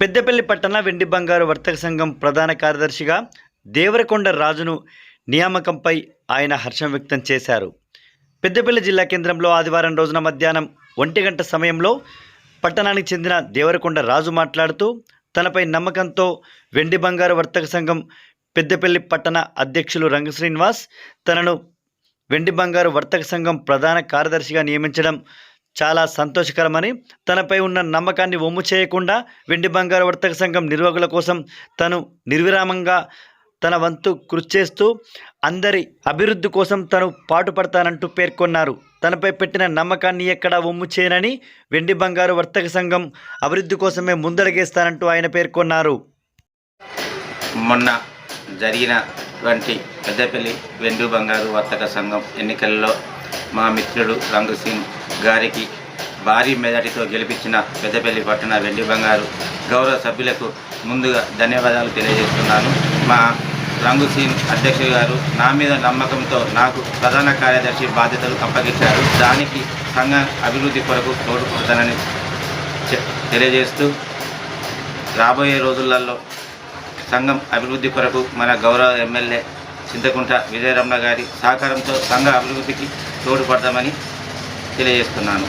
పెద్దపల్లి పట్టణ వెండి బంగారు వర్తక సంఘం ప్రధాన కార్యదర్శిగా దేవరకొండ రాజును నియామకంపై ఆయన హర్షం వ్యక్తం చేశారు. పెద్దపల్లి జిల్లా కేంద్రంలో ఆదివారం రోజున మధ్యాహ్నం ఒంటి గంట సమయంలో పట్టణానికి చెందిన దేవరకొండ రాజు మాట్లాడుతూ తనపై నమ్మకంతో వెండి బంగారు వర్తక సంఘం పెద్దపల్లి పట్టణ అధ్యక్షులు రంగ శ్రీనివాస్ తనను వెండి బంగారు వర్తక సంఘం ప్రధాన కార్యదర్శిగా నియమించడం చాలా సంతోషకరమని తనపై ఉన్న నమ్మకాన్ని ఒమ్ము చేయకుండా వెండి బంగారు వర్తక సంఘం నిర్వాహకుల కోసం తను నిర్విరామంగా తన వంతు కృషి చేస్తూ అందరి అభివృద్ధి కోసం తను పాటుపడతానంటూ పేర్కొన్నారు. తనపై పెట్టిన నమ్మకాన్ని ఎక్కడా ఒమ్ము చేయనని వెండి బంగారు వర్తక సంఘం అభివృద్ధి కోసమే ముందడగేస్తానంటూ ఆయన పేర్కొన్నారు. మొన్న జరిగినటువంటి పెద్దపల్లి వెండి బంగారు వర్తక సంఘం ఎన్నికల్లో మా మిత్రుడు రంగు సింగ్ గారికి భారీ మెజార్టీతో గెలిపించిన పెద్దపల్లి పట్టణ వెండి బంగారు గౌరవ సభ్యులకు ముందుగా ధన్యవాదాలు తెలియజేస్తున్నాను. మా రంగు సీన్ అధ్యక్షుడు గారు నా మీద నమ్మకంతో నాకు ప్రధాన కార్యదర్శి బాధ్యతలు అప్పగించారు. దానికి సంఘ అభివృద్ధి కొరకు తోడ్పడతానని తెలియజేస్తూ రాబోయే రోజులలో సంఘం అభివృద్ధి కొరకు మన గౌరవ ఎమ్మెల్యే చింతకుంట విజయరమణ గారి సహకారంతో సంఘ అభివృద్ధికి తోడ్పడతామని తెలియజేస్తున్నాను.